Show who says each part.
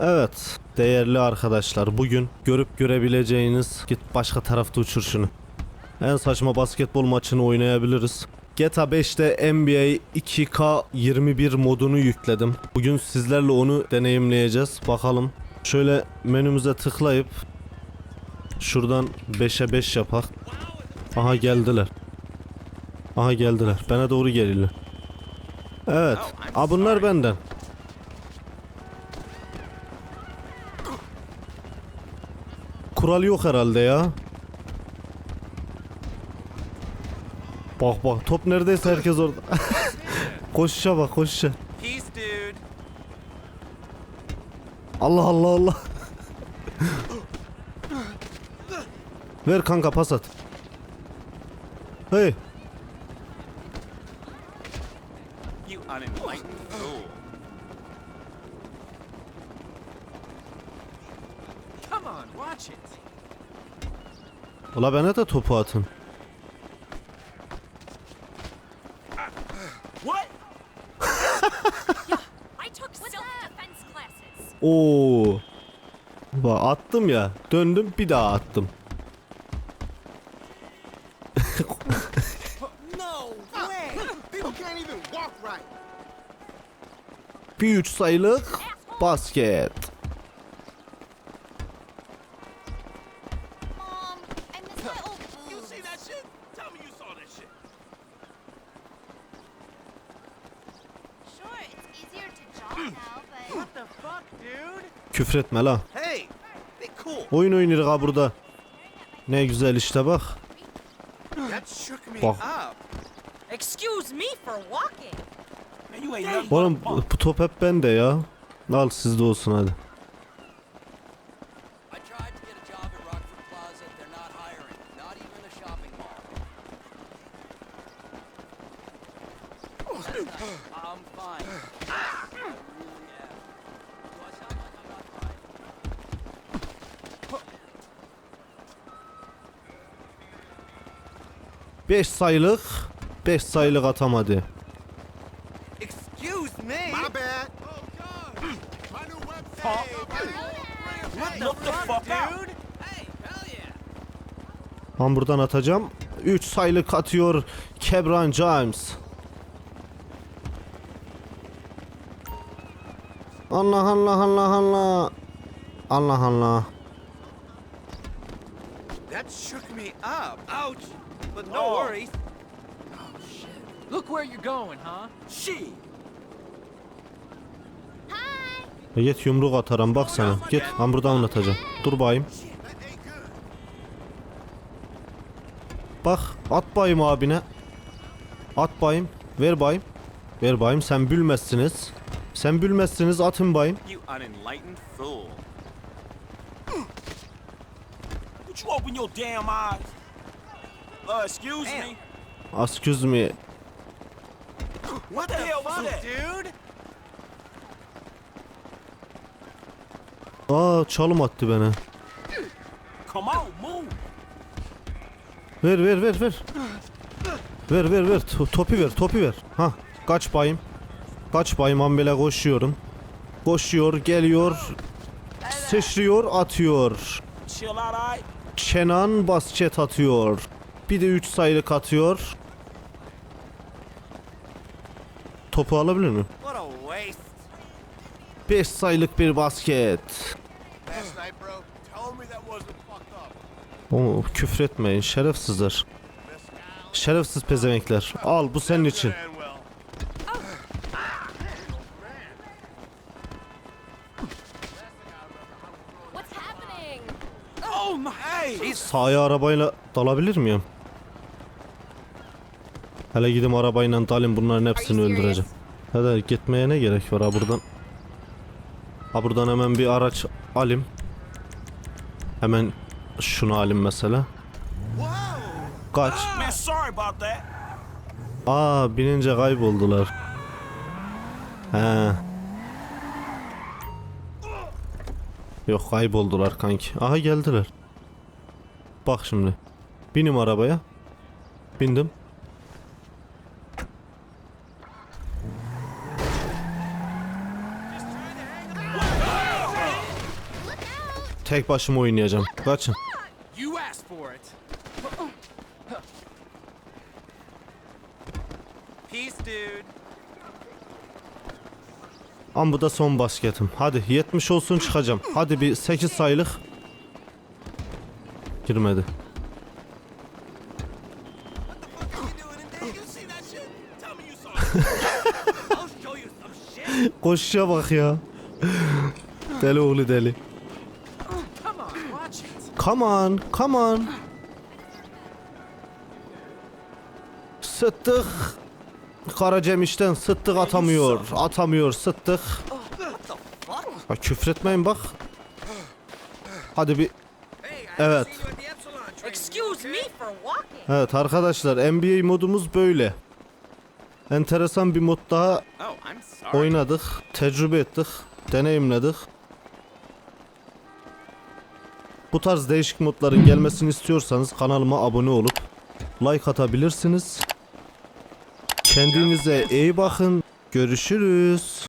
Speaker 1: Evet değerli arkadaşlar bugün görüp görebileceğiniz git başka tarafta uçur şunu. En saçma basketbol maçını oynayabiliriz. GTA 5'te NBA 2K21 modunu yükledim. Bugün sizlerle onu deneyimleyeceğiz. Bakalım. Şöyle menümüze tıklayıp şuradan 5'e 5 yapak. Aha geldiler. Aha geldiler. Bana doğru geliyorlar. Evet. Aa bunlar benden. Kural yok herhalde ya. Bak bak top neredeyse herkes orada. koşuşa bak koşuşa. Allah Allah Allah. Ver kanka pas at. Hey.
Speaker 2: Come on, watch it.
Speaker 1: Ula bana da topu atın. Oo. Bak attım ya. Döndüm bir daha attım. Bir üç sayılık basket. Küfretme la. Oyun oynarız ha burada. Ne güzel işte bak. Bak. Oğlum bu top hep bende ya. Al sizde olsun hadi.
Speaker 3: I tried
Speaker 1: 5 sayılık 5 sayılık atamadı. Ben buradan atacağım. 3 sayılık atıyor Kebran James. Allah Allah Allah Allah. Allah Allah.
Speaker 2: That shook me up. Ouch. But no
Speaker 4: Oh.
Speaker 2: worries.
Speaker 4: Look where you're going, huh?
Speaker 2: She.
Speaker 5: hi.
Speaker 1: Git yumruk atarım bak sana. Git ben buradan atacağım. Dur bayım. Bak at bayım abine. At bayım. Ver bayım. Ver bayım sen bülmezsiniz. Sen bülmezsiniz atın bayım.
Speaker 4: Uh, excuse
Speaker 2: Damn.
Speaker 4: me.
Speaker 1: Excuse me.
Speaker 4: What the hell was
Speaker 2: Fuck,
Speaker 4: that?
Speaker 2: dude.
Speaker 1: Aa çalım attı bana.
Speaker 4: Come on, move.
Speaker 1: Ver ver ver ver. Ver ver ver. To- topu ver topu ver. Ha kaç bayım. Kaç bayım ambele koşuyorum. Koşuyor geliyor. Sıçrıyor atıyor. Kenan basket atıyor. Bir de 3 sayılık atıyor. Topu alabilir mi?
Speaker 2: What a waste.
Speaker 1: 5 sayılık bir basket.
Speaker 6: Last night, bro. Tell me that wasn't fucked up.
Speaker 1: O küfretmeyin şerefsizler. Şerefsiz pezevenkler. Al bu senin için. Sahaya arabayla dalabilir miyim? Hele gidip arabayla dalayım bunların hepsini öldüreceğim. Hadi gitmeye ne gerek var ha buradan? Ha buradan hemen bir araç alayım. Hemen şunu alayım mesela. Kaç.
Speaker 4: That.
Speaker 1: Aa binince kayboldular. He. Yok kayboldular kanki. Aha geldiler. Bak şimdi. Binim arabaya. Bindim. Tek başıma oynayacağım. Kaçın. Ama bu da son basketim. Hadi 70 olsun çıkacağım. Hadi bir 8 sayılık. Girmedi. Koşuşa bak ya. deli oğlu deli.
Speaker 2: Come on, watch it.
Speaker 1: Come on, come on. Sıttık. Karacem işten sıttık atamıyor. Atamıyor sıttık. Ha, küfretmeyin bak. Hadi bir Evet. Evet arkadaşlar NBA modumuz böyle. Enteresan bir mod daha
Speaker 2: Oh,
Speaker 1: oynadık, tecrübe ettik, deneyimledik. Bu tarz değişik modların gelmesini istiyorsanız kanalıma abone olup like atabilirsiniz. Kendinize iyi bakın. Görüşürüz.